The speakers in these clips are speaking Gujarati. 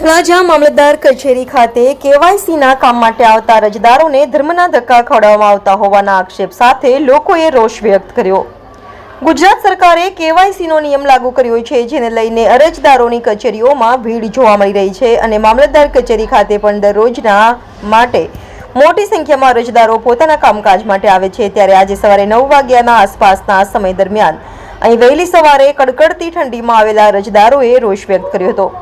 તળાજા મામલતદાર કચેરી ખાતે કેવાયસીના કામ માટે આવતા અરજદારોને ધર્મના ધક્કા ખવડાવવામાં આવતા હોવાના આક્ષેપ સાથે લોકોએ રોષ વ્યક્ત કર્યો. ગુજરાત સરકારે કેવાયસીનો નિયમ લાગુ કર્યો છે, જેને લઈને અરજદારોની કચેરીઓમાં ભીડ જોવા મળી રહી છે અને મામલતદાર કચેરી ખાતે પણ દરરોજના માટે મોટી સંખ્યામાં અરજદારો પોતાના કામકાજ માટે આવે છે. ત્યારે આજે સવારે નવ વાગ્યાના આસપાસના સમય દરમિયાન અહીં વહેલી સવારે કડકડતી ઠંડીમાં આવેલા અરજદારોએ રોષ વ્યક્ત કર્યો હતો.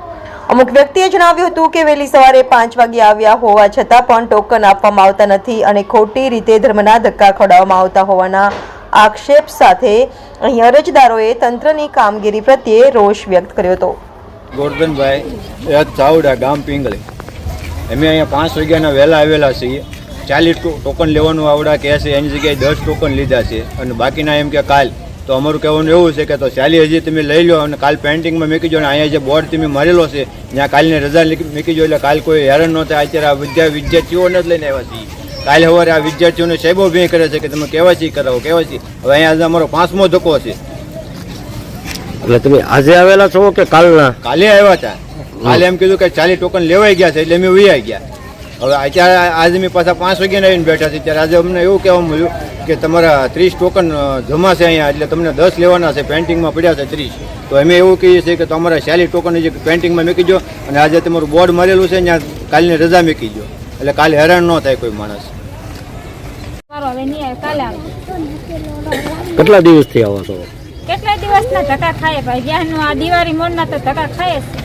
અમુક વ્યક્તિએ જણાવ્યું હતું કે વહેલી સવારે પાંચ વાગે આવ્યા હોવા છતાં પણ ટોકન આપવામાં આવતા નથી અને ખોટી રીતે ધર્મના ધક્કા ખવડાવવામાં આવતા હોવાના આક્ષેપ સાથે અહીં અરજદારોએ તંત્રની કામગીરી પ્રત્યે રોષ વ્યક્ત કર્યો હતો. ગોરધનભાઈ ચાવડા ગામ પિંગળી. અમે અહીંયા પાંચ વાગ્યાના વહેલા આવેલા છીએ. ચાલીસ ટોકન લેવાનું આવડા કહે છે, એની જગ્યાએ દસ ટોકન લીધા છે. અને બાકીના એમ કે કાલ તો અમારું કહેવાનું એવું છે કે તો ચાલી હજી તમે લઈ લો અને કાલ પેન્ટિંગમાં મૂકી જો અને અહીંયા જે બોર્ડ તમે મારેલો છે ત્યાં કાલની રજા મૂકી જો એટલે કાલ કોઈ હેરાન ન થાય. અત્યારે આ વિદ્યા વિદ્યાર્થીઓને જ લઈને આવ્યા છીએ. કાલે સવારે આ વિદ્યાર્થીઓને સાહેબો ભેં કરે છે કે તમે કેવાયસી કરાવો કેવાયસી હવે અહીંયા અમારો પાંચમો ધક્કો છે. એટલે તમે આજે આવેલા છો કે કાલના? કાલે આવ્યા હતા. કાલે એમ કીધું કે ચાલી ટોકન લેવાઈ ગયા છે એટલે અમે વૈયા ગયા. હવે અત્યારે આજે અમે પાછા પાંચ વાગ્યાને આવીને બેઠા છે. ત્યારે આજે અમને એવું કહેવા મળ્યું કે તમારા ત્રીસ ટોકન જમા છે અહીંયા એટલે તમને દસ લેવાના છે પેન્ટિંગમાં પડ્યા છે ત્રીસ. તો અમે એવું કહીએ છીએ કે તમારા ચાલી ટોકન જે પેન્ટિંગમાં મૂકી દો અને આજે તમારું બોર્ડ મારેલું છે ત્યાં કાલની રજા મૂકી દો. એટલે કાલે હેરાન ન થાય કોઈ માણસ. કેટલા દિવસ નહીં આવે કાલે આવે. કેટલા દિવસથી આવો છો? કેટલા દિવસના ધક્કા ખાય ભાઈ? જ્યાંનું આ દિવાળી મોડના તો ધક્કા ખાય છે.